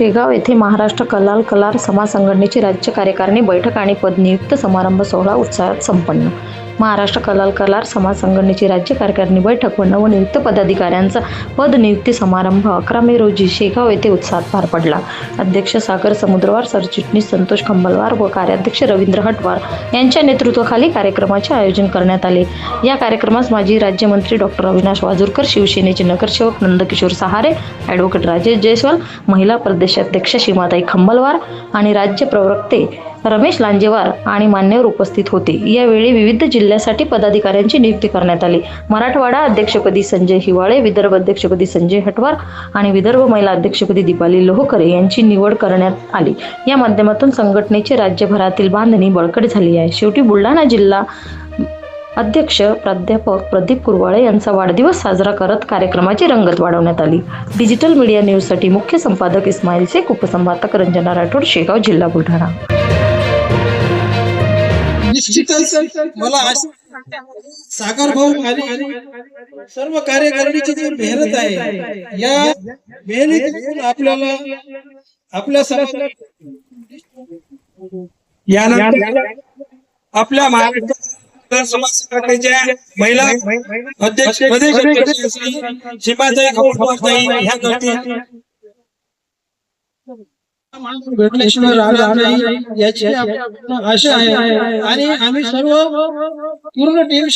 शेगाव येथे महाराष्ट्र कलाल कलार समाज संघटनेची राज्य कार्यकारिणी बैठक आणि पदनियुक्त समारंभ सोहळा उत्साहात संपन्न. महाराष्ट्र कलाल कलार समाज संघटनेची राज्य कार्यकारिणी बैठक व नवनियुक्त पदाधिकाऱ्यांचा पदनियुक्ती समारंभ अकरा मे रोजी शेगाव येथे उत्साहात पार पडला. अध्यक्ष सागर समुद्रवार सरचिटणीस संतोष खंबलवार व कार्याध्यक्ष रवींद्र हटवार यांच्या नेतृत्वाखाली कार्यक्रमाचे आयोजन करण्यात आले. या कार्यक्रमास माजी राज्यमंत्री डॉक्टर अविनाश वाजूरकर शिवसेनेचे नगरसेवक नंदकिशोर सहारे ॲडव्होकेट राजेश जयस्वाल महिला प्रदेशाध्यक्ष सीमाताई खंबलवार आणि राज्य प्रवक्ते रमेश लांजेवार आणि मान्यवर उपस्थित होते. यावेळी विविध जिल्ह्यासाठी पदाधिकाऱ्यांची नियुक्ती करण्यात आली. मराठवाडा अध्यक्षपदी संजय हिवाळे विदर्भ अध्यक्षपदी संजय हटवार आणि विदर्भ महिला अध्यक्षपदी दीपाली लोहकरे यांची निवड करण्यात आली. या माध्यमातून संघटनेची राज्यभरातील बांधणी बळकट झाली आहे. शेवटी बुलढाणा जिल्हा अध्यक्ष प्राध्यापक प्रदीप कुरवाळे यांचा वाढदिवस साजरा करत कार्यक्रमाची रंगत वाढवण्यात आली. डिजिटल मीडिया न्यूजसाठी मुख्य संपादक इस्माईल शेख उपसंपादक रंजना राठोड शेगाव जिल्हा बुलढाणा. निश्चितच मला सागर भाऊ आणि सर्व कार्यकारिणीची जी मेहनत आहे या मेहनतीतून आपल्याला आपल्या समाजात यानंतर आपल्या महाराष्ट्र महिला अध्यक्ष प्रदेश अध्यक्ष श्री सीमाताई खंडोबाताई ह्या करतील भेटल्याशिवाय राहणार नाही याची आशा आहे आणि आम्ही सर्व पूर्ण टीम